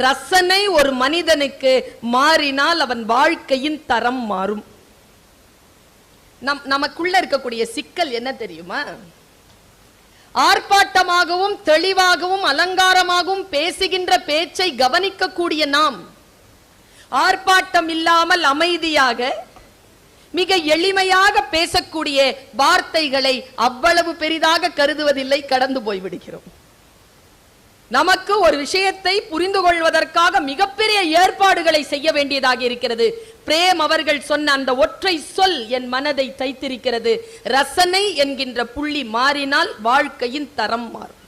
ரசனை ஒரு மனிதனுக்கு மாறினால் அவன் வாழ்க்கையின் தரம் மாறும். நம் நமக்குள்ள இருக்கக்கூடிய சிக்கல் என்ன தெரியுமா? ஆர்ப்பாட்டமாகவும் தெளிவாகவும் அலங்காரமாகவும் பேசுகின்ற பேச்சை கவனிக்கக்கூடிய நாம் ஆர்ப்பாட்டம் இல்லாமல் அமைதியாக மிக எளிமையாக பேசக்கூடிய வார்த்தைகளை அவ்வளவு பெரிதாக கருதுவதில்லை கடந்து போய்விடுகிறோம். நமக்கு ஒரு விஷயத்தை புரிந்து கொள்வதற்காக மிகப்பெரிய ஏற்பாடுகளை செய்ய வேண்டியதாக இருக்கிறது. பிரேம் அவர்கள் சொன்ன அந்த ஒற்றை சொல் என் மனதை தைத்திருக்கிறது. ரசனை என்கின்ற புள்ளி மாறினால் வாழ்க்கையின் தரம் மாறும்.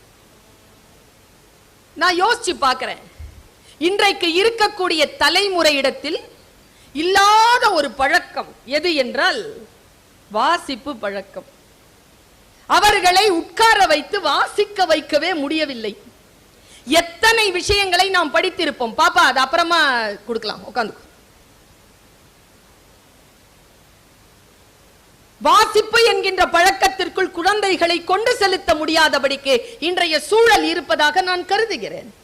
நான் யோசிச்சு பார்க்கிறேன். இன்றைக்கு இருக்கக்கூடிய தலைமுறையிடத்தில் இல்லாத ஒரு பழக்கம் எது என்றால் வாசிப்பு பழக்கம். அவர்களை உட்கார வைத்து வாசிக்க வைக்கவே முடியவில்லை. எத்தனை விஷயங்களை நாம் படித்திருப்போம்? பாப்பா அது அப்புறமா கொடுக்கலாம். உட்காந்து. வாசிப்பு என்கின்ற பழக்கத்திற்குள் குழந்தைகளை கொண்டு செலுத்த முடியாதபடிக்கு இன்றைய சூழல் இருப்பதாக நான் கருதுகிறேன்.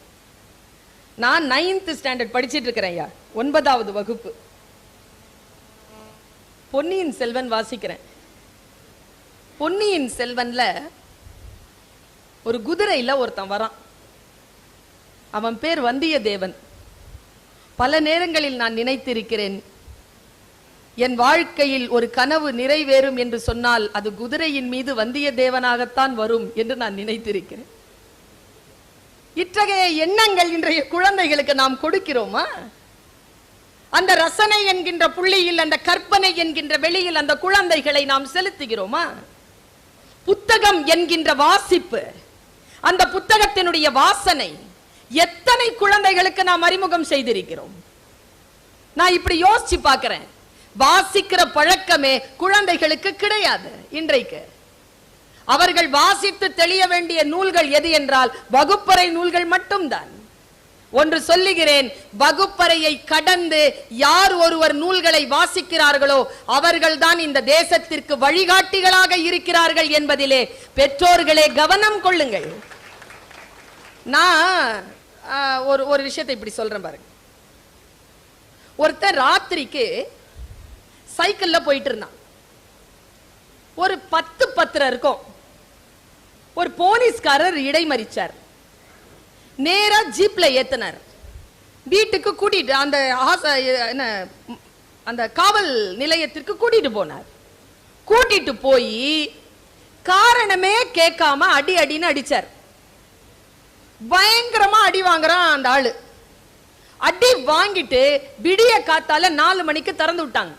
நான் நைன்த் ஸ்டாண்டர்ட் படிச்சிட்டு இருக்கிறேன் ஐயா. ஒன்பதாவது வகுப்பு. பொன்னியின் செல்வன் வாசிக்கிறேன். பொன்னியின் செல்வன்ல ஒரு குதிரையில ஒருத்தன் வரான். அவன் பேர் வந்தியத்தேவன். பல நேரங்களில் நான் நினைத்திருக்கிறேன் என் வாழ்க்கையில் ஒரு கனவு நிறைவேறும் என்று சொன்னால் அது குதிரையின் மீது வந்தியத்தேவனாகத்தான் வரும் என்று நான் நினைத்திருக்கிறேன். இத்தகைய எண்ணங்கள் இன்றைய குழந்தைகளுக்கு நாம் கொடுக்கிறோமா? அந்த ரசனை என்கின்ற புள்ளியில் அந்த கற்பனை என்கின்ற வெளியில் அந்த குழந்தைகளை நாம் செலுத்துகிறோமா? புத்தகம் என்கின்ற வாசிப்பு அந்த புத்தகத்தினுடைய வாசனை எத்தனை குழந்தைகளுக்கு நாம் அறிமுகம் செய்திருக்கிறோம்? நான் இப்படி யோசிச்சு பார்க்கிறேன். வாசிக்கிற பழக்கமே குழந்தைகளுக்கு கிடையாது இன்றைக்கு. அவர்கள் வாசித்து தெளிய வேண்டிய நூல்கள் எது என்றால் வகுப்பறை நூல்கள் மட்டும்தான். ஒன்று சொல்லுகிறேன் வகுப்பறையை கடந்து யார் ஒருவர் நூல்களை வாசிக்கிறார்களோ அவர்கள்தான் இந்த தேசத்திற்கு வழிகாட்டிகளாக இருக்கிறார்கள் என்பதிலே பெற்றோர்களே கவனம் கொள்ளுங்கள். நான் ஒரு ஒரு விஷயத்தை இப்படி சொல்றேன் பாருங்க. ஒருத்தன் ராத்திரிக்கு சைக்கிள்ல போயிட்டு இருந்தான். ஒரு பத்து பத்திரம் இருக்கும். ஒரு போலீஸ்காரர் இடைமறிச்சார் நேரா ஜீப்ல ஏத்தினார். வீட்டுக்கு கூட்டிட்டு அந்த என்ன அந்த காவல் நிலையத்திற்கு கூட்டிட்டு போனார். கூட்டிட்டு போய் காரணமே கேட்காம அடி அடின்னு அடிச்சார். பயங்கரமா அடி வாங்குறான் அந்த ஆளு. அடி வாங்கிட்டு விடிய காத்தால நாலு மணிக்கு திறந்து விட்டாங்க.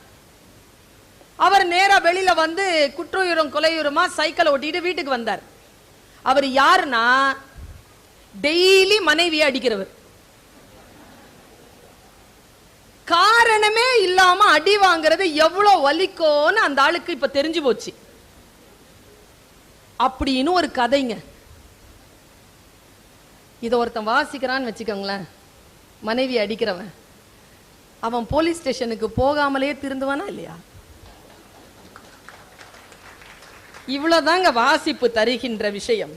அவர் நேரா வெளியில வந்து குற்றுயிரும் கொலையுரமா சைக்கிளை ஓட்டிட்டு வீட்டுக்கு வந்தார். அவர் யாருன்னா டெய்லி மனைவியை அடிக்கிறவர். காரணமே இல்லாம அடி வாங்குறது எவ்வளவு வலிக்கோன்னு அந்த ஆளுக்கு இப்ப தெரிஞ்சு போச்சு. அப்படின்னு ஒரு கதைங்க. இதை ஒருத்தன் வாசிக்கிறான்னு வச்சுக்கோங்களேன். மனைவி அடிக்கிறவன். அவன் போலீஸ் ஸ்டேஷனுக்கு போகாமலே திருந்துவானா இல்லையா? இவ்வளவுதாங்க வாசிப்பு தருகின்ற விஷயம்.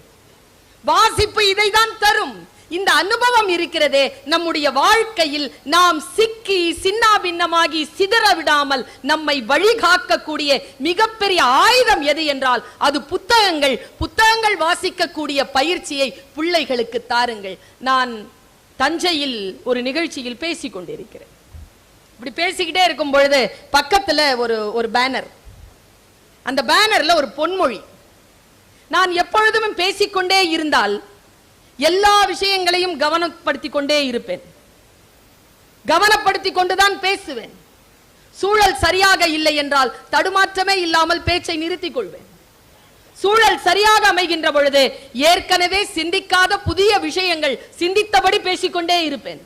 வாசிப்பு இதை தான் தரும். இந்த அனுபவம் இருக்கிறதே நம்முடைய வாழ்க்கையில் நாம் சிக்கி சின்னாபின்னமாகி சிதற விடாமல் நம்மை வழிகாக்கக்கூடிய மிகப்பெரிய ஆயுதம் எது என்றால் அது புத்தகங்கள். புத்தகங்கள் வாசிக்கக்கூடிய பயிற்சியை பிள்ளைகளுக்கு தாருங்கள். நான் தஞ்சையில் ஒரு நிகழ்ச்சியில் பேசிக் கொண்டிருக்கிறேன் இப்படி பேசிக்கிட்டே இருக்கும் பொழுது பக்கத்துல ஒரு ஒரு பேனர். அந்த பேனர்ல ஒரு பொன்மொழி. நான் எப்பொழுதும் பேசிக்கொண்டே இருந்தால் எல்லா விஷயங்களையும் கவனப்படுத்திக் கொண்டே இருப்பேன். கவனப்படுத்திக் கொண்டுதான் பேசுவேன். சூழல் சரியாக இல்லை என்றால் தடுமாற்றமே இல்லாமல் பேச்சை நிறுத்திக் கொள்வேன். சூழல் சரியாக அமைகின்ற பொழுது ஏற்கனவே சிந்திக்காத புதிய விஷயங்கள் சிந்தித்தபடி பேசிக்கொண்டே இருப்பேன்.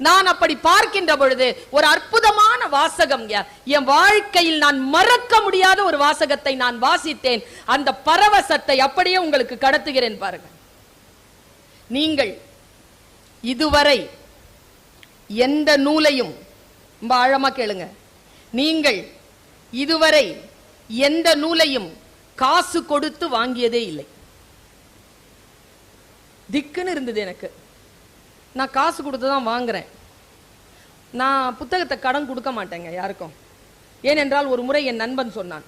நான் அப்படி பார்க்கின்ற பொழுது ஒரு அற்புதமான வாசகம் என் வாழ்க்கையில் நான் மறக்க முடியாத ஒரு வாசகத்தை நான் வாசித்தேன். அந்த பரவசத்தை அப்படியே உங்களுக்கு கடத்துகிறேன் பாருங்க. நீங்கள் இதுவரை எந்த நூலையும் ரொம்ப ஆழமா கேளுங்க. நீங்கள் இதுவரை எந்த நூலையும் காசு கொடுத்து வாங்கியதே இல்லை. திக்குன்னு இருந்தது எனக்கு. நான் காசு கொடுத்து தான் வாங்குறேன். நான் புத்தகத்தை கடன் கொடுக்க மாட்டேங்க யாருக்கும். ஏனென்றால் ஒரு முறை என் நண்பன் சொன்னான்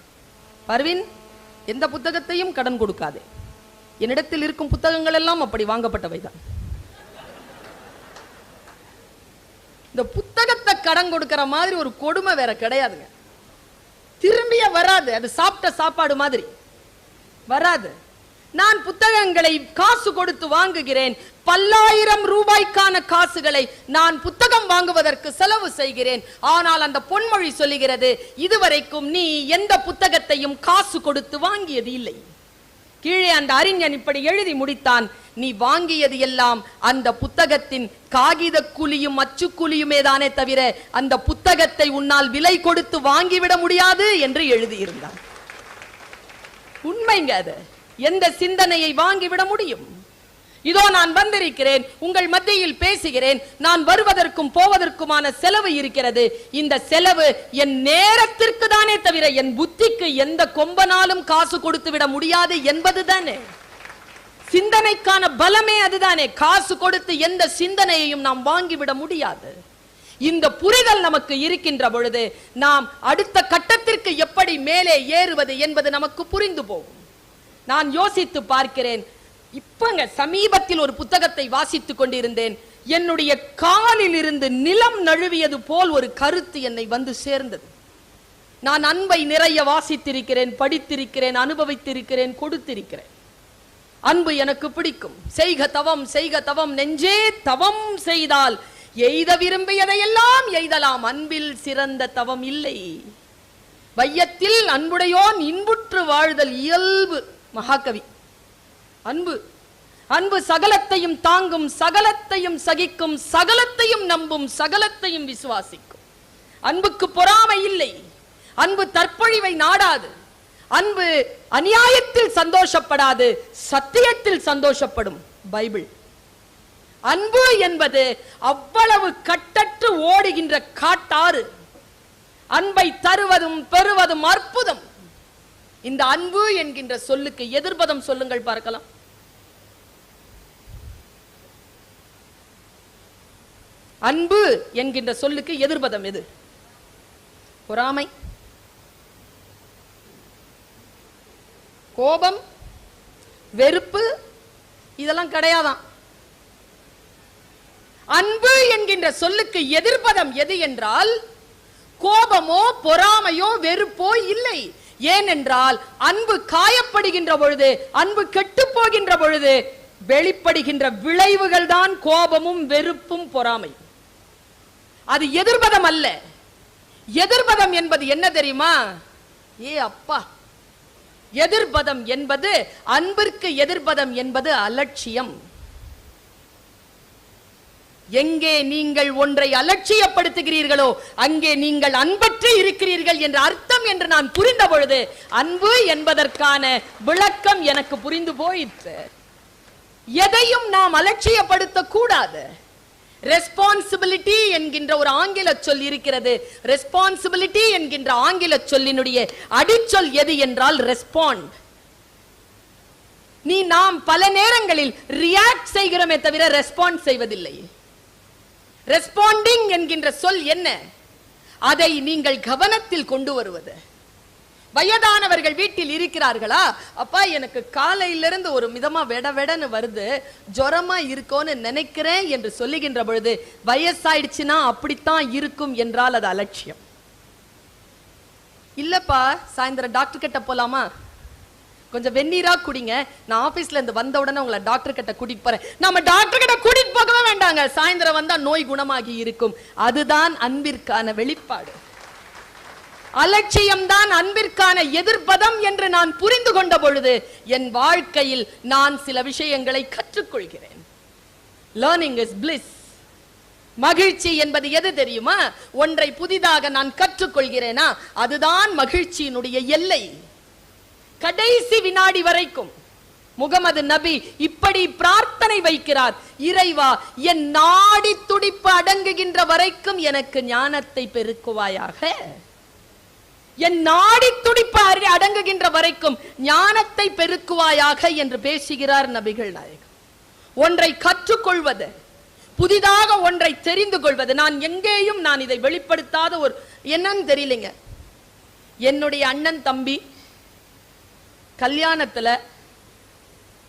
பர்வின் எந்த புத்தகத்தையும் கடன் கொடுக்காதே. என்னிடத்தில் இருக்கும் புத்தகங்கள் எல்லாம் அப்படி வாங்கப்பட்டவைதான். இந்த புத்தகத்தை கடன் கொடுக்கிற மாதிரி ஒரு கொடுமை வேற கிடையாதுங்க. திரும்பிய வராது அது சாப்பிட்ட சாப்பாடு மாதிரி. வராது. நான் புத்தகங்களை காசு கொடுத்து வாங்குகிறேன் பல்லாயிரம் ரூபாய்க்கான காசுகளை நான் புத்தகம் வாங்குவதற்கு செலவு செய்கிறேன். ஆனால் அந்த பொன்மொழி சொல்லுகிறது இதுவரைக்கும் நீ எந்த புத்தகத்தையும் காசு கொடுத்து வாங்கியது இல்லை. கீழே அந்த அறிஞன் இப்படி எழுதி முடித்தான் நீ வாங்கியது எல்லாம் அந்த புத்தகத்தின் காகித குழியும் அச்சுக்குழியுமே தானே தவிர அந்த புத்தகத்தை உன்னால் விலை கொடுத்து வாங்கிவிட முடியாது என்று எழுதியிருந்தான். உண்மைங்க அது. எந்த சிந்தனையை வாங்கிவிட முடியும்? இதோ நான் வந்திருக்கிறேன் உங்கள் மத்தியில் பேசுகிறேன் நான் வருவதற்கும் போவதற்குமான செலவு இருக்கிறது. இந்த செலவு என் நேரத்திற்கு தானே தவிர என் புத்திக்கு எந்த கொம்பனாலும் காசு கொடுத்து விட முடியாது என்பதுதானே. சிந்தனைக்கான பலமே அதுதானே. காசு கொடுத்து எந்த சிந்தனையையும் நாம் வாங்கிவிட முடியாது. இந்த புரிதல் நமக்கு இருக்கின்ற பொழுது நாம் அடுத்த கட்டத்திற்கு எப்படி மேலே ஏறுவது என்பது நமக்கு புரிந்து போகும். நான் யோசித்து பார்க்கிறேன் இப்பங்க சமீபத்தில் ஒரு புத்தகத்தை வாசித்துக் கொண்டிருந்தேன். என்னுடைய காலில் இருந்து நிலம் நழுவியது போல் ஒரு கருத்து என்னை வந்து சேர்ந்தது. நான் அன்பை நிறைய வாசித்திருக்கிறேன் படித்திருக்கிறேன் அனுபவித்திருக்கிறேன் கொடுத்திருக்கிறேன். அன்பு எனக்கு பிடிக்கும். செய்க தவம் செய்க தவம் நெஞ்சே தவம் செய்தால் எய்த விரும்பியதையெல்லாம் எய்தலாம். அன்பில் சிறந்த தவம் இல்லை. வையத்தில் அன்புடையோன் இன்புற்று வாழ்தல் இயல்பு. மகாகவி. அன்பு. அன்பு சகலத்தையும் தாங்கும் சகலத்தையும் சகிக்கும் சகலத்தையும் நம்பும் சகலத்தையும் விசுவாசிக்கும். அன்புக்கு பொறாமை இல்லை. அன்பு தற்பொழிவை நாடாது. அன்பு அநியாயத்தில் சந்தோஷப்படாது. சத்தியத்தில் சந்தோஷப்படும் பைபிள். அன்பு என்பது அவ்வளவு கட்டற்று ஓடுகின்ற காட்டாறு. அன்பை தருவதும் பெறுவதும் அற்புதம். இந்த அன்பு என்கின்ற சொல்லுக்கு எதிர்பதம் சொல்லுங்கள் பார்க்கலாம். அன்பு என்கின்ற சொல்லுக்கு எதிர்பதம் எது? பொறாமை. கோபம். வெறுப்பு. இதெல்லாம் கிடையாதான். அன்பு என்கின்ற சொல்லுக்கு எதிர்பதம் எது என்றால் கோபமோ பொறாமையோ வெறுப்போ இல்லை. ஏனென்றால் அன்பு காயப்படுகின்ற பொழுது அன்பு கெட்டு போகின்ற பொழுது வெளிப்படுகின்ற விளைவுகள் தான் கோபமும் வெறுப்பும் பொறாமை அது எதிர்பதம் அல்ல. எதிர்பதம் என்பது என்ன தெரியுமா? ஏ அப்பா. எதிர்பதம் என்பது அன்பிற்கு எதிர்பதம் என்பது அலட்சியம். எங்கே நீங்கள் ஒன்றை அலட்சியப்படுத்துகிறீர்களோ அங்கே நீங்கள் அன்பற்று இருக்கிறீர்கள் என்ற அர்த்தம் என்று நான் புரிந்த பொழுது அன்பு என்பதற்கான விளக்கம் எனக்கு புரிந்து போயிற்று. எதையும் நாம் அலட்சியப்படுத்த கூடாது ரெஸ்பான்சிபிலிட்டி என்கின்ற ஒரு ஆங்கில சொல் இருக்கிறது. ரெஸ்பான்சிபிலிட்டி என்கின்ற ஆங்கில சொல்லினுடைய அடிச்சொல் எது என்றால் ரெஸ்பாண்ட் நீ நாம் பல நேரங்களில் ரியாக்ட் செய்கிறோமே தவிர ரெஸ்பாண்ட் செய்வதில்லை. ரெஸ்பாண்டிங் என்கின்ற சொல் என்ன? அதை நீங்கள் கவனத்தில் கொண்டு வருவது. வயதானவர்கள் வீட்டில் இருக்கிறார்களா? அப்பா எனக்கு காலையிலிருந்து ஒரு மிதமா வெட வெடன்னு வருது. ஜொரமா இருக்கோன்னு நினைக்கிறேன் என்று சொல்லுகின்ற பொழுது வயசாயிடுச்சுன்னா அப்படித்தான் இருக்கும் என்றால் அது அலட்சியம். இல்லப்பா சாயந்தரம் டாக்டர் கிட்ட போலாமா? கொஞ்சம் வெந்நீரா குடிங்க. நான் ஆபீஸ்ல இருந்து வந்த உடனே உங்களை டாக்டர் கிட்ட கூட்டிட்டு போறேன். நம்ம டாக்டர் கிட்ட கூட்டிட்டு போகவே வேண்டாங்க. சாயந்தரம் வந்தா நோய் குணமாகி இருக்கும். அதுதான் அன்பிற்கான வெளிப்பாடு. அலட்சியம்தான் அன்பிற்கான எதிர்ப்பதம் என்று நான் புரிந்து கொண்ட பொழுது என் வாழ்க்கையில் நான் சில விஷயங்களை கற்றுக்கொள்கிறேன். லேர்னிங் இஸ் பிளிஸ் மகிழ்ச்சி என்பது எது தெரியுமா? ஒன்றை புதிதாக நான் கற்றுக்கொள்கிறேனா? அதுதான் மகிழ்ச்சியினுடைய எல்லை. கடைசி வினாடி வரைக்கும் முகமது நபி இப்படி பிரார்த்தனை வைக்கிறார். இறைவா என் நாடி துடிப்பு அடங்குகின்ற வரைக்கும் எனக்கு ஞானத்தை பெருக்குவாயாக. என் நாடி துடிப்பு அடங்குகின்ற வரைக்கும் ஞானத்தை பெருக்குவாயாக என்று பேசுகிறார் நபிகள் நாயகம். ஒன்றை கற்றுக்கொள்வது புதிதாக ஒன்றை தெரிந்து கொள்வது. நான் எங்கேயும் நான் இதை வெளிப்படுத்தாத ஒரு என்னன்னு தெரியலைங்க. என்னுடைய அண்ணன் தம்பி கல்யாணத்துல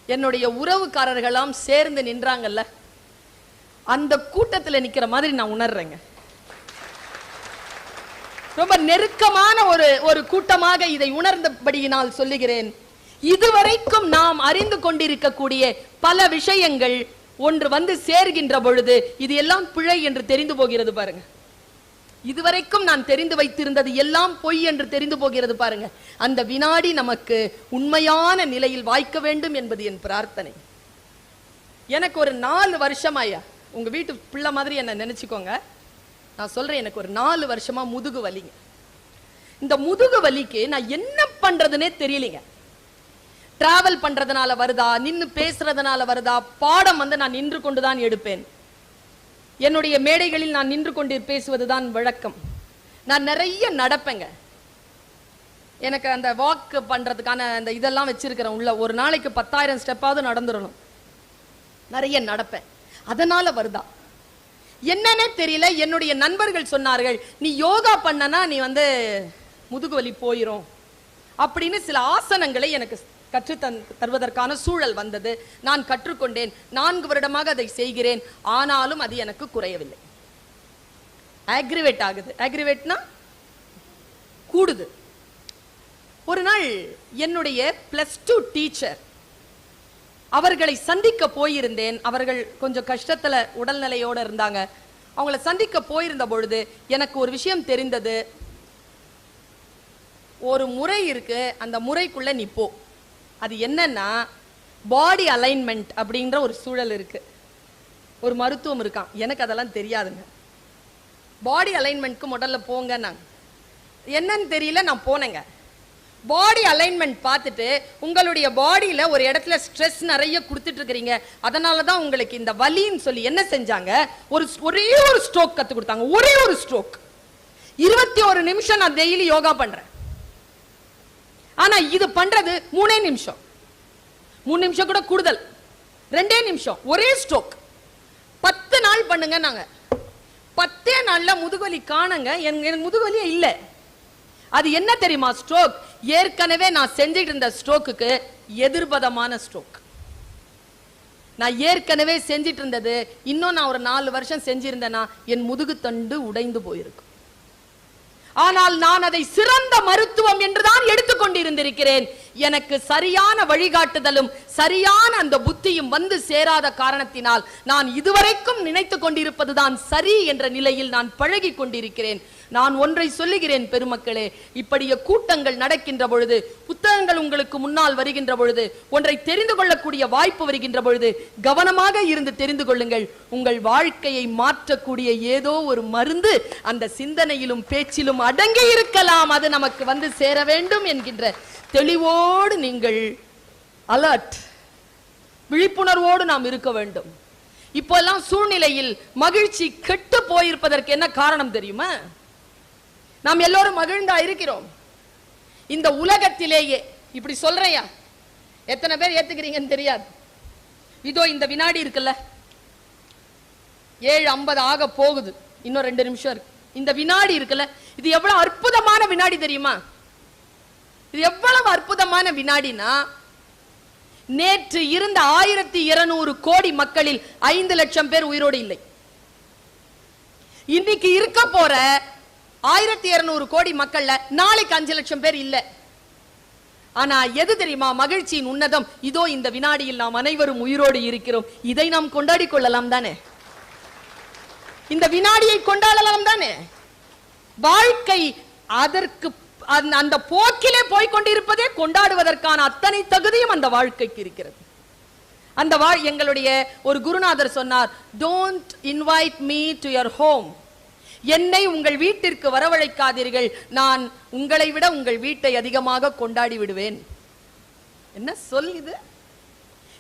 என்னுடைய உறவுக்காரர்களாம் சேர்ந்து நின்றாங்கல்ல. அந்த கூட்டத்தில் நிற்கிற மாதிரி நான் உணர்றேங்க. ரொம்ப நெருக்கமான ஒரு ஒரு கூட்டமாக இதை உணர்ந்தபடியினால் சொல்லுகிறேன். இதுவரைக்கும் நாம் அறிந்து கொண்டிருக்கக்கூடிய பல விஷயங்கள் ஒன்று வந்து சேர்கின்ற பொழுது இது எல்லாம் பிழை என்று தெரிந்து போகிறது பாருங்க. இதுவரைக்கும் நான் தெரிந்து வைத்திருந்தது எல்லாம் பொய் என்று தெரிந்து போகிறது பாருங்க. அந்த வினாடி நமக்கு உண்மையான நிலையில் வாய்க்க வேண்டும் என்பது என் பிரார்த்தனை. எனக்கு ஒரு நாலு வருஷமாயா உங்க வீட்டு பிள்ளை மாதிரி என்ன நினைச்சுக்கோங்க. நான் சொல்றேன் எனக்கு ஒரு நாலு வருஷமா முதுகு வலிங்க. இந்த முதுகு வலிக்கு நான் என்ன பண்றதுனே தெரியலைங்க. டிராவல் பண்றதுனால வருதா நின்று பேசுறதுனால வருதா பாடம் வந்து நான் நின்று கொண்டுதான் எடுப்பேன். என்னுடைய மேடைகளில் நான் நின்று கொண்டு பேசுவதுதான் வழக்கம். நான் நிறைய நடப்பேங்க. எனக்கு அந்த வாக் பண்றதுக்கான அந்த இதெல்லாம் வச்சிருக்கிறேன் உள்ள. ஒரு நாளைக்கு பத்தாயிரம் ஸ்டெப்பாவது நடந்துடணும். நிறைய நடப்பேன். அதனால வருதா. என்னன்னே தெரியல. என்னுடைய நண்பர்கள் சொன்னார்கள் நீ யோகா பண்ணனா நீ வந்து முதுகுவலி போயிரும். அப்படின்னு சில ஆசனங்களை எனக்கு கற்று தருவதற்கான சூழல் வந்தது. நான் கற்றுக்கொண்டேன். நான்கு வருடமாக அதை செய்கிறேன். ஆனாலும் அது எனக்கு குறையவில்லை. ஆக்ரிவேட் ஆகுது. ஆக்ரிவேட்னா கூடுது. ஒரு நாள் என்னுடைய பிளஸ் டூ டீச்சர் அவர்களை சந்திக்க போயிருந்தேன். அவர்கள் கொஞ்சம் கஷ்டத்துல உடல்நிலையோடு இருந்தாங்க. அவங்கள சந்திக்க போயிருந்த பொழுது எனக்கு ஒரு விஷயம் தெரிந்தது. ஒரு முறை இருக்கு. அந்த முறைக்குள்ள நீ போ அது என்னன்னா பாடி அலைன்மெண்ட் அப்படின்ற ஒரு சூழல் இருக்கு. ஒரு மருத்துவம் இருக்கான். எனக்கு அதெல்லாம் தெரியாதுங்க. பாடி அலைன்மெண்ட்க்கு முதல்ல போங்க நான் என்னன்னு தெரியல நான் போனேங்க. பாடி அலைன்மெண்ட் பார்த்துட்டு உங்களுடைய பாடியில ஒரு இடத்துல ஸ்ட்ரெஸ் நிறைய கொடுத்துட்டு இருக்கிறீங்க அதனால தான் உங்களுக்கு இந்த வலின்னு சொல்லி என்ன செஞ்சாங்க? ஒரு ஒரே ஒரு ஸ்ட்ரோக் கற்றுக் கொடுத்தாங்க. ஒரே ஒரு ஸ்ட்ரோக் இருபத்தி ஒரு நிமிஷம் நான் டெய்லி யோகா பண்றேன். ஆனா இது பண்றது மூணே நிமிஷம். மூணு நிமிஷம் கூட கூடுதல். ரெண்டே நிமிஷம். ஒரே ஸ்ட்ரோக் பத்து நாள் பண்ணுங்க நாங்க. பத்தே நாள்ல முதுகலி காணுங்க. எனக்கு முதுகலியே இல்லை. அது என்ன தெரியுமா? ஸ்ட்ரோக் ஏற்கனவே நான் செஞ்சிட்டு இருந்த ஸ்ட்ரோக்குக்கு எதிர்பதமான ஸ்ட்ரோக். நான் ஏற்கனவே செஞ்சிட்டு இருந்தது இன்னும் நான் ஒரு நாலு வருஷம் செஞ்சிருந்தேன்னா என் முதுகு தண்டு உடைந்து போயிருக்கும் ஆனால் நான் அதை சிறந்த மருத்துவம் என்றுதான் எடுத்துக்கொண்டிருந்திருக்கிறேன் எனக்கு சரியான வழிகாட்டுதலும் சரியான அந்த புத்தியும் வந்து சேராத காரணத்தினால் நான் இதுவரைக்கும் நினைத்து கொண்டிருப்பதுதான் சரி என்ற நிலையில் நான் பழகி கொண்டிருக்கிறேன். நான் ஒன்றை சொல்லுகிறேன் பெருமக்களே. இப்படிய கூட்டங்கள் நடக்கின்ற பொழுது புத்தகங்கள் உங்களுக்கு முன்னால் வருகின்ற பொழுது ஒன்றை தெரிந்து கொள்ளக்கூடிய வாய்ப்பு வருகின்ற பொழுது கவனமாக இருந்து தெரிந்து கொள்ளுங்கள். உங்கள் வாழ்க்கையை மாற்றக்கூடிய ஏதோ ஒரு மருந்து அந்த சிந்தனையிலும் பேச்சிலும் அடங்கி இருக்கலாம். அது நமக்கு வந்து சேர வேண்டும் என்கின்ற தெளிவோடு நீங்கள் அலர்ட் விழிப்புணர்வோடு நாம் இருக்க வேண்டும். இப்போல்லாம் சூழ்நிலையில் மகிழ்ச்சி கெட்டு போயிருப்பதற்கு என்ன காரணம் தெரியுமா? நாம் எல்லோரும் மகிழ்ந்தா இருக்கிறோம். இந்த உலகத்திலேயே இப்படி சொல்றையா? எத்தனை பேர் ஏத்துக்கிறீங்கன்னு தெரியாது. இதோ இந்த வினாடி இருக்குல்ல? ஏழு ஐம்பது ஆக போகுது. இன்னும் ரெண்டு நிமிஷம் இருக்கு. இந்த வினாடி இருக்குல்ல இது எவ்வளவு அற்புதமான வினாடி தெரியுமா? இது எவ்வளவு அற்புதமான வினாடினா நேற்று இருந்த ஆயிரத்தி இருநூறு கோடி மக்களில் ஐந்து லட்சம் பேர் உயிரோடு இல்லை. இன்னைக்கு இருக்க போற ஆயிரத்தி இருநூறு கோடி மக்கள்ல நாளைக்கு அஞ்சு லட்சம் பேர் இல்ல. ஆனா எது தெரியுமா? மகிழ்ச்சியின் உன்னதம். இதோ இந்த வினாடியில் நாம் அனைவரும் உயிரோடு இருக்கிறோம். இதை நாம் கொண்டாடி கொள்ளலாம் தானே? இந்த வினாடியை கொண்டாடலாம் தானே? வாழ்க்கை அதற்கு அந்த அந்த போக்கிலே போய்கொண்டிருப்பதே கொண்டாடுவதற்கான அத்தனை தகுதியும் அந்த வாழ்க்கைக்கு இருக்கிறது. அந்த வாழ் எங்களுடைய ஒரு குருநாதர் சொன்னார் don't invite me to your home என்னை உங்கள் வீட்டிற்கு வரவழைக்காதீர்கள். நான் உங்களை விட உங்கள் வீட்டை அதிகமாக கொண்டாடி விடுவேன். என்ன சொல் இது?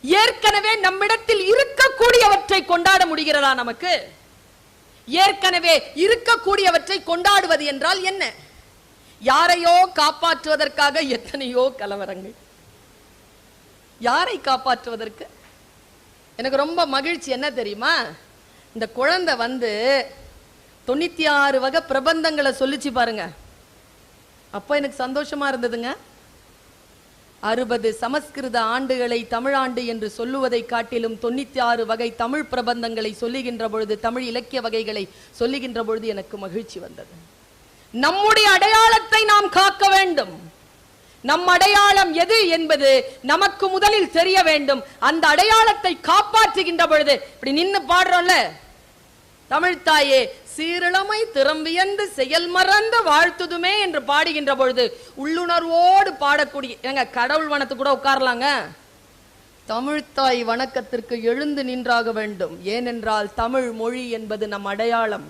ஏற்கனவே நம்மிடத்தில் இருக்கக்கூடியவற்றை கொண்டாட முடிகிறதா நமக்கு? ஏற்கனவே இருக்கக்கூடியவற்றை கொண்டாடுவது என்றால் என்ன? யாரையோ காப்பாற்றுவதற்காக எத்தனையோ கலவரங்கள். யாரை காப்பாற்றுவதற்கு? எனக்கு ரொம்ப மகிழ்ச்சி. என்ன தெரியுமா? இந்த குழந்தை வந்து தொண்ணூத்தி ஆறு வகை பிரபந்தங்களை சொல்லிச்சு பாருங்க. அப்ப எனக்கு சந்தோஷமா இருந்ததுங்க. அறுபது சமஸ்கிருத ஆண்டுகளை தமிழாண்டு என்று சொல்லுவதை காட்டிலும் தொண்ணூத்தி ஆறு வகை தமிழ் பிரபந்தங்களை சொல்லுகின்ற பொழுது தமிழ் இலக்கிய வகைகளை சொல்லுகின்ற பொழுது எனக்கு மகிழ்ச்சி வந்தது. நம்முடைய அடையாளத்தை நாம் காக்க வேண்டும். நம் அடையாளம் எது என்பது நமக்கு முதலில் தெரிய வேண்டும். அந்த அடையாளத்தை காப்பாற்றுகின்ற பொழுது இப்படி நின்னு பாடுறோம்ல. தமிழ்தாயே சீரிழமை திறம்பியந்து செயல் மறந்த வாழ்த்துதுமே என்று பாடுகின்ற பொழுது உள்ளுணர்வோடு பாடக்கூடிய எங்க கடவுள் வனத்து கூட உட்காரலாங்க? தமிழ்த்தாய் வணக்கத்திற்கு எழுந்து நின்றாக வேண்டும். ஏனென்றால் தமிழ் மொழி என்பது நம் அடையாளம்.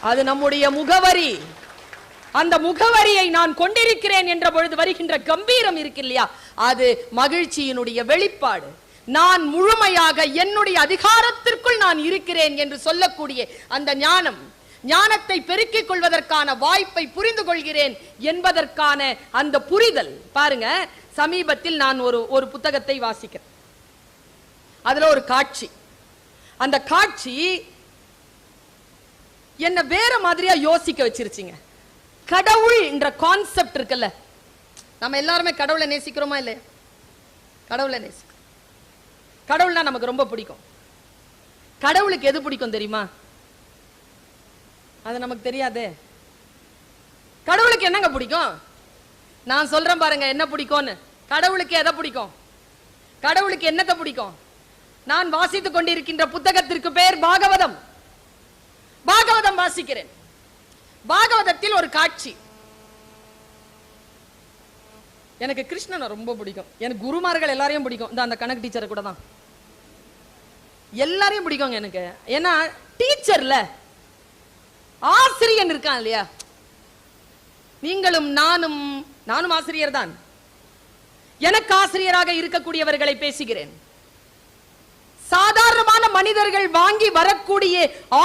அது நம்முடைய முகவரி. அந்த முகவரியை நான் கொண்டிருக்கிறேன் என்ற பொழுது வருகின்ற கம்பீரம் இருக்கு இல்லையா? அது மகிழ்ச்சியினுடைய வெளிப்பாடு. நான் முழுமையாக என்னுடைய அதிகாரத்திற்குள் நான் இருக்கிறேன் என்று சொல்லக்கூடிய அந்த ஞானம் ஞானத்தை பெருக்கிக் கொள்வதற்கான வாய்ப்பை புரிந்து கொள்கிறேன் என்பதற்கான அந்த புரிதல். பாருங்க சமீபத்தில் நான் ஒரு ஒரு புத்தகத்தை வாசிக்கிறேன். அதுல ஒரு காட்சி. அந்த காட்சி என்ன வேற மாதிரியா யோசிக்க வச்சிருச்சுங்க. கடவுள் என்ற கான்செப்ட் இருக்குல்ல. நம்ம எல்லாருமே கடவுளை நேசிக்கிறோமா இல்லையா? கடவுளை நேசி கடவுள்னா நமக்கு ரொம்ப பிடிக்கும். கடவுளுக்கு எது பிடிக்கும் தெரியுமா? அது நமக்கு தெரியாதே. கடவுளுக்கு என்னங்க பிடிக்கும்? நான் சொல்றேன் பாருங்க என்ன பிடிக்கும்னு. கடவுளுக்கு எதை பிடிக்கும்? கடவுளுக்கு என்னத்தை பிடிக்கும்? நான் வாசித்துக் கொண்டிருக்கின்ற புத்தகத்திற்கு பெயர் பாகவதம். பாகவதம் வாசிக்கிறேன். பாகவதத்தில் ஒரு காட்சி. எனக்கு கிருஷ்ணனை ரொம்ப பிடிக்கும். எனக்கு குருமார்கள் எல்லாரையும் பிடிக்கும். இந்த அந்த கணக்கு டீச்சரை கூட தான். எல்லாரையும் பிடிக்குங்க எனக்கு. ஏன்னா டீச்சர்ல ஆசிரியன் இருக்கான் இல்லையா? நீங்களும் நானும் நானும் ஆசிரியர் தான். எனக்கு ஆசிரியராக இருக்கக்கூடியவர்களை பேசுகிறேன். சாதாரண மனிதர்கள் வாங்கி வரக்கூடிய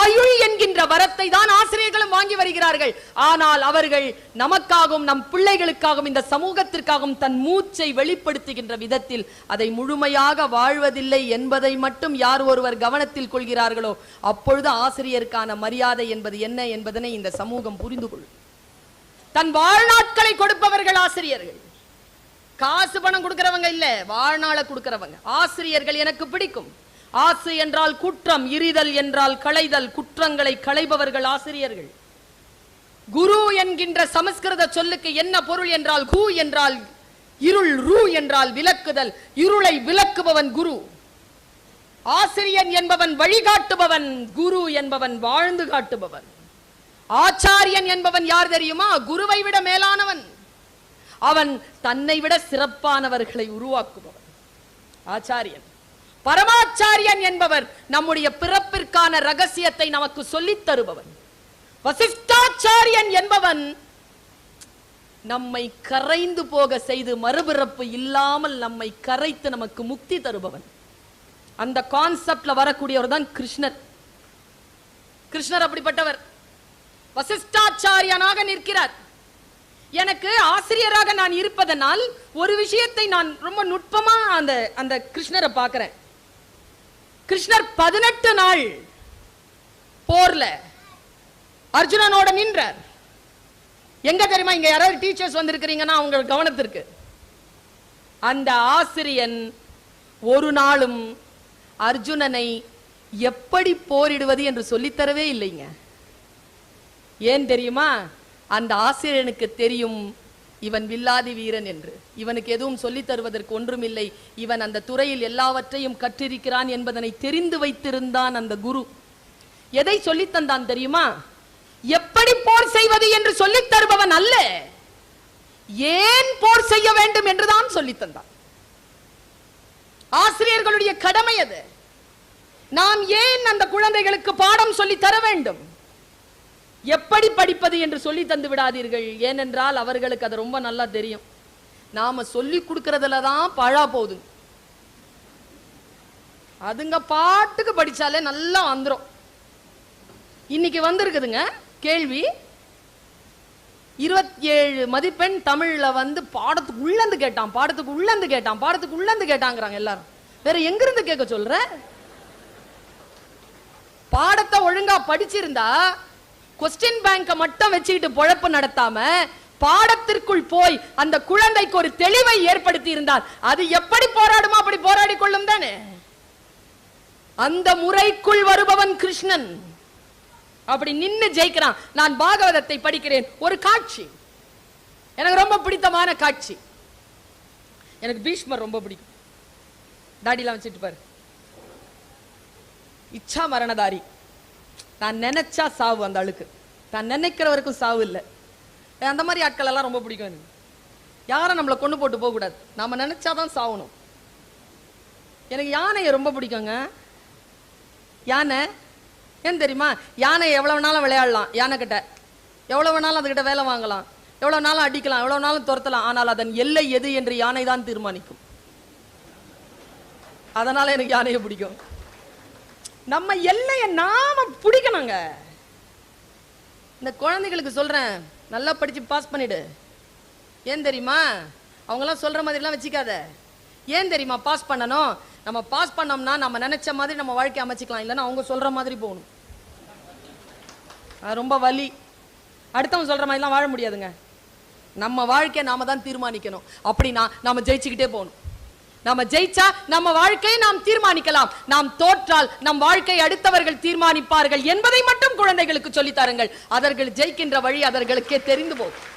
ஆயுள் என்கின்ற வரத்தை தான் ஆசிரியர்களும் வாங்கி வருகிறார்கள். ஆனால் அவர்கள் நமக்காகவும் நம் பிள்ளைகளுக்காகவும் இந்த சமூகத்திற்காகவும் தன் மூச்சை வெளிப்படுத்துகின்ற விதத்தில் அதை முழுமையாக வாழ்வதில்லை என்பதை மட்டும் யார் ஒருவர் கவனத்தில் கொள்கிறார்களோ அப்பொழுது ஆசிரியருக்கான மரியாதை என்பது என்ன என்பதனை இந்த சமூகம் புரிந்து கொள்ளும். தன் வாழ்நாட்களை கொடுப்பவர்கள் ஆசிரியர்கள். காசு பணம் கொடுக்கிறவங்க இல்ல வாழ்நாளை கொடுக்கிறவங்க. ஆசிரியர்கள் எனக்கு பிடிக்கும். ஆசு என்றால் குற்றம் இரிதல் என்றால் களைதல் குற்றங்களை களைபவர்கள் ஆசிரியர்கள். குரு என்கின்ற சமஸ்கிருத சொல்லுக்கு என்ன பொருள் என்றால் கு என்றால் இருள் ரு என்றால் விளக்குதல் இருளை விளக்குபவன் குரு. ஆசிரியன் என்பவன் வழிகாட்டுபவன் குரு என்பவன் வாழ்ந்து காட்டுபவன். ஆச்சாரியன் என்பவன் யார் தெரியுமா? குருவை விட மேலானவன். அவன் தன்னை விட சிறப்பானவர்களை உருவாக்குபவன். ஆச்சாரியன். பரமாச்சாரியன் என்பவர் நம்முடைய பிறப்பிற்கான ரகசியத்தை நமக்கு சொல்லித் தருபவன். வசிஷ்டாச்சாரியன் என்பவன் நம்மை கரைந்து போக செய்து மறுபிறப்பு இல்லாமல் நம்மை கரைத்து நமக்கு முக்தி தருபவன். அந்த கான்செப்ட்ல வரக்கூடியவர் தான் கிருஷ்ணர். கிருஷ்ணர் அப்படிப்பட்டவர். வசிஷ்டாச்சாரியனாக நிற்கிறார். எனக்கு ஆசிரியராக நான் இருப்பதனால் ஒரு விஷயத்தை நான் ரொம்ப நுட்பமா அந்த அந்த கிருஷ்ணரை பார்க்கிறேன். கிருஷ்ணர் பதினெட்டு நாள் போர்ல அர்ஜுனனோட நின்றார். எங்க தெரியுமா இங்க யாராவது டீச்சர்ஸ் வந்திருக்கிறீங்கன்னா அவங்க கவனத்திற்கு. அந்த ஆசிரியன் ஒரு நாளும் அர்ஜுனனை எப்படி போரிடுவது என்று சொல்லித்தரவே இல்லைங்க. ஏன் தெரியுமா அந்த ஆசிரியனுக்கு தெரியும் இவன் வில்லாதி வீரன் என்று. இவனுக்கு எதுவும் சொல்லித் தருவதற்கு ஒன்றுமில்லை. இவன் அந்த துறையில் எல்லாவற்றையும் கற்றிருக்கிறான் என்பதனை தெரிந்து வைத்திருந்தான் அந்த குரு. எதை சொல்லித் தந்தான் தெரியுமா? எப்படி போர் செய்வது என்று சொல்லித் தருபவன் அல்ல. ஏன் போர் செய்ய வேண்டும் என்றுதான் சொல்லித் தந்தான். ஆசிரியர்களுடைய கடமை அது. நாம் ஏன் அந்த குழந்தைகளுக்கு பாடம் சொல்லி தர வேண்டும்? எப்படி படிப்பது என்று சொல்லி தந்து விடாதீர்கள். ஏனென்றால் அவர்களுக்கு அது ரொம்ப நல்லா தெரியும். நாம சொல்லி கொடுக்கறதுல தான் பழா போகுது. அதுங்க பாட்டுக்கு படிச்சாலே நல்லா வந்துரும். இன்னைக்கு வந்திருக்குதுங்க கேள்வி. இருபத்தி ஏழு மதிப்பெண் தமிழ்ல வந்து பாடத்துக்கு உள்ளந்து கேட்டான் பாடத்துக்கு உள்ளந்து கேட்டான் பாடத்துக்கு உள்ளந்து கேட்டாங்கிறாங்க எல்லாரும். வேற எங்கிருந்து கேட்க சொல்ற? பாடத்தை ஒழுங்கா படிச்சிருந்தா கொஸ்டின் பேங்க மட்டும் வச்சுக்கிட்டு பொழப்பு நடத்தாம பாடத்திற்குள் போய் அந்த குழந்தைக்கு ஒரு தெளிவை ஏற்படுத்தி இருந்தால் அது எப்படி போராடுமோ அப்படி போராடி கொள்ளும் தானே? அந்த முறைக்குள் வருபவன் கிருஷ்ணன். அப்படி நின்னு ஜெயிக்கிறான். நான் பாகவதத்தை படிக்கிறேன். ஒரு காட்சி. எனக்கு ரொம்ப பிடித்தமான காட்சி. எனக்கு பீஷ்மர் ரொம்ப பிடிக்கும். தாடிலாம் வச்சுட்டு பாரு. இச்சா மரணதாரி. நான் நினைச்சா சாவு அந்த அழுக்கு. நான் நினைக்கிற வரைக்கும் சாவு இல்லை. அந்த மாதிரி ஆட்கள் எல்லாம் ரொம்ப பிடிக்கும் எனக்கு. யாரும் நம்மளை கொண்டு போட்டு போகக்கூடாது. நம்ம நினைச்சாதான் சாவணும். எனக்கு யானையை ரொம்ப பிடிக்குங்க. யானை? ஏன் தெரியுமா? யானை எவ்வளவு நாளும் விளையாடலாம். யானை கிட்ட. எவ்வளவு வேணாலும் அதுக்கிட்ட வேலை வாங்கலாம். எவ்வளவு நாளும் அடிக்கலாம். எவ்வளவு நாளும் துரத்தலாம். ஆனால் அதன் எல்லை எது என்று யானை தான் தீர்மானிக்கும். அதனால எனக்கு யானையை பிடிக்கும். நம்ம எல்லையை நாம பிடிக்கணுங்க. இந்த குழந்தைகளுக்கு சொல்றேன் நல்லா படிச்சு பாஸ் பண்ணிடு. ஏன் தெரியுமா? அவங்களாம் சொல்ற மாதிரிலாம் வச்சுக்காத. ஏன் தெரியுமா? பாஸ் பண்ணணும். நம்ம பாஸ் பண்ணோம்னா நம்ம நினைச்ச மாதிரி நம்ம வாழ்க்கை அமைச்சிக்கலாம். இல்லைன்னா அவங்க சொல்ற மாதிரி போகணும். அது ரொம்ப வலி. அடுத்தவங்க சொல்ற மாதிரிலாம் வாழ முடியாதுங்க. நம்ம வாழ்க்கையை நாம தான் தீர்மானிக்கணும். அப்படின்னா நாம ஜெயிச்சுக்கிட்டே போகணும். நாம ஜெயிச்சா நம்ம வாழ்க்கையை நாம் தீர்மானிக்கலாம். நாம் தோற்றால் நம் வாழ்க்கை அடுத்தவர்கள் தீர்மானிப்பார்கள் என்பதை மட்டும் குழந்தைகளுக்கு சொல்லித் தருங்கள். அவர்கள் ஜெயிக்கின்ற வழி அவர்களுக்கே தெரிந்து போகும்.